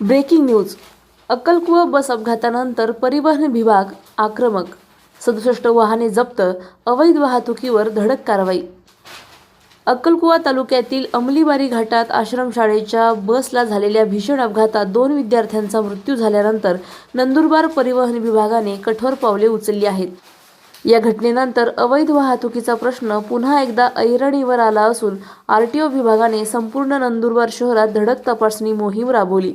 Breaking news. अक्कलकुवा बस अपघातानंतर परिवहन विभाग आक्रमक. सदुसष्ट वाहने जप्त अवैध वाहतुकीवर धडक कारवाई. अक्कलकुवा तालुक्यातील अंमलीबारी घाटात आश्रमशाळेच्या बसला झालेल्या भीषण अपघातात दोन विद्यार्थ्यांचा मृत्यू झाल्यानंतर नंदुरबार परिवहन विभागाने कठोर पावले उचलली आहेत. या घटनेनंतर अवैध वाहतुकीचा प्रश्न पुन्हा एकदा ऐरणीवर आला असून आर टी ओ विभागाने संपूर्ण नंदुरबार शहरात धडक तपासणी मोहीम राबवली.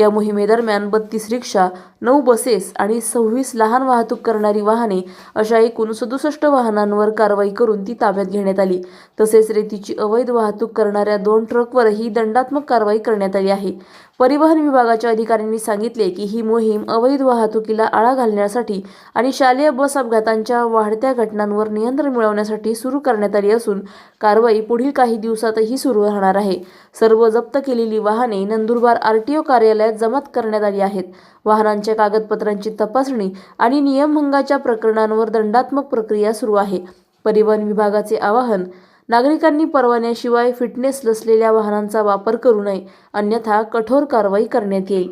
या मोहिमेदरम्यान बत्तीस रिक्षा नऊ बसेस आणि सव्वीस लहान वाहतूक करणारी वाहने अशा एकूण सदुसष्ट वाहनांवर कारवाई करून ती ताब्यात घेण्यात आली. तसेच रेतीची अवैध वाहतूक करणाऱ्या दोन ट्रकवरही दंडात्मक कारवाई करण्यात आली आहे. परिवहन विभागाच्या अधिकाऱ्यांनी सांगितले की ही मोहीम अवैध वाहतुकीला आळा घालण्यासाठी आणि शालेय बस अपघातांच्या वाढत्या घटनांवर नियंत्रण मिळवण्यासाठी सुरू करण्यात आली असून कारवाई पुढील काही दिवसातही सुरू राहणार आहे. सर्व जप्त केलेली वाहने नंदुरबार आर टी ओ कार्यालयात जमा करण्यात आली आहेत. वाहनांच्या कागदपत्रांची तपासणी आणि नियमभंगाच्या प्रकरणांवर दंडात्मक प्रक्रिया सुरू आहे. परिवहन विभागाचे आवाहन नागरिकांनी परवान्याशिवाय फिटनेस नसलेल्या वाहनांचा वापर करू नये अन्यथा कठोर कारवाई करण्यात येईल.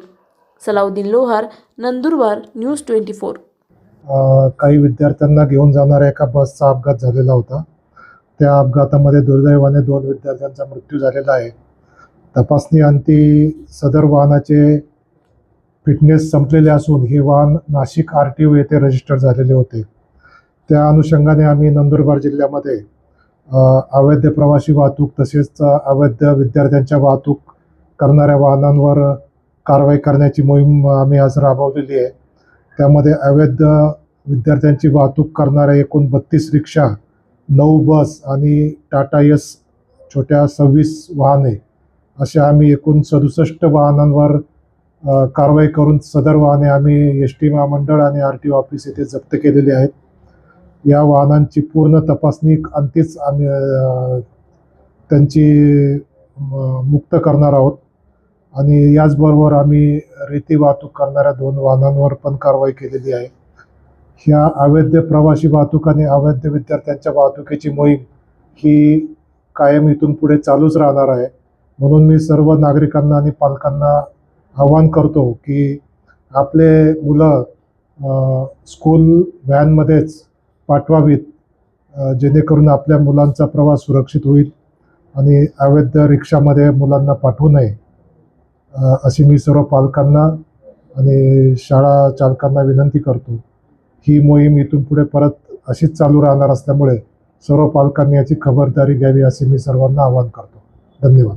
Salauddin Lohar Nandurbar news twenty four. काही विद्यार्थ्यांना घेऊन जाणाऱ्या एका बसचा अपघात झालेला होता. त्या अपघातामध्ये दुर्दैवाने दोन विद्यार्थ्यांचा मृत्यू झालेला आहे. तपासणी अंती सदर वाहनाचे फिटनेस संपलेले असून हे वाहन नाशिक आर टी ओ येथे रजिस्टर झालेले होते. त्या अनुषंगाने आम्ही नंदुरबार जिल्ह्यामध्ये अवैध प्रवासी वाहतूक तसेच अवैध विद्यार्थ्यांच्या वाहतूक करणाऱ्या वाहनांवर कारवाई करण्याची मोहीम आम्ही आज राबवलेली आहे. त्यामध्ये अवैध विद्यार्थ्यांची वाहतूक करणाऱ्या एकूण बत्तीस रिक्षा नऊ बस आणि टाटा यस छोट्या सव्वीस वाहने अशा आम्ही एकूण सदुसष्ट वाहनांवर कारवाई करून सदर वाहने आम्ही एस टी महामंडळ आणि आर टी ओ ऑफिस येथे जप्त केलेली आहेत. या वाहनांची पूर्ण तपासणी अंतीच आम्ही त्यांची म, मुक्त करणार आहोत. आणि याचबरोबर आम्ही रेती वाहतूक करणाऱ्या दोन वाहनांवर पण कारवाई केलेली आहे. ह्या अवैध प्रवासी वाहतूक आणि अवैध विद्यार्थ्यांच्या वाहतुकीची मोहीम ही कायम इथून पुढे चालूच राहणार आहे. म्हणून मी सर्व नागरिकांना आणि पालकांना आवाहन करतो की आपले मुलं स्कूल व्हॅनमध्येच पाठवावीत जेणेकरून आपल्या मुलांचा प्रवास सुरक्षित होईल आणि अवैध रिक्षामध्ये मुलांना पाठवू नये अशी मी सर्व पालकांना आणि शाळा चालकांना विनंती करतो. ही मोहीम इथून पुढे परत अशीच चालू राहणार असल्यामुळे सर्व पालकांनी याची खबरदारी घ्यावी असे मी सर्वांना आवाहन करतो. धन्यवाद.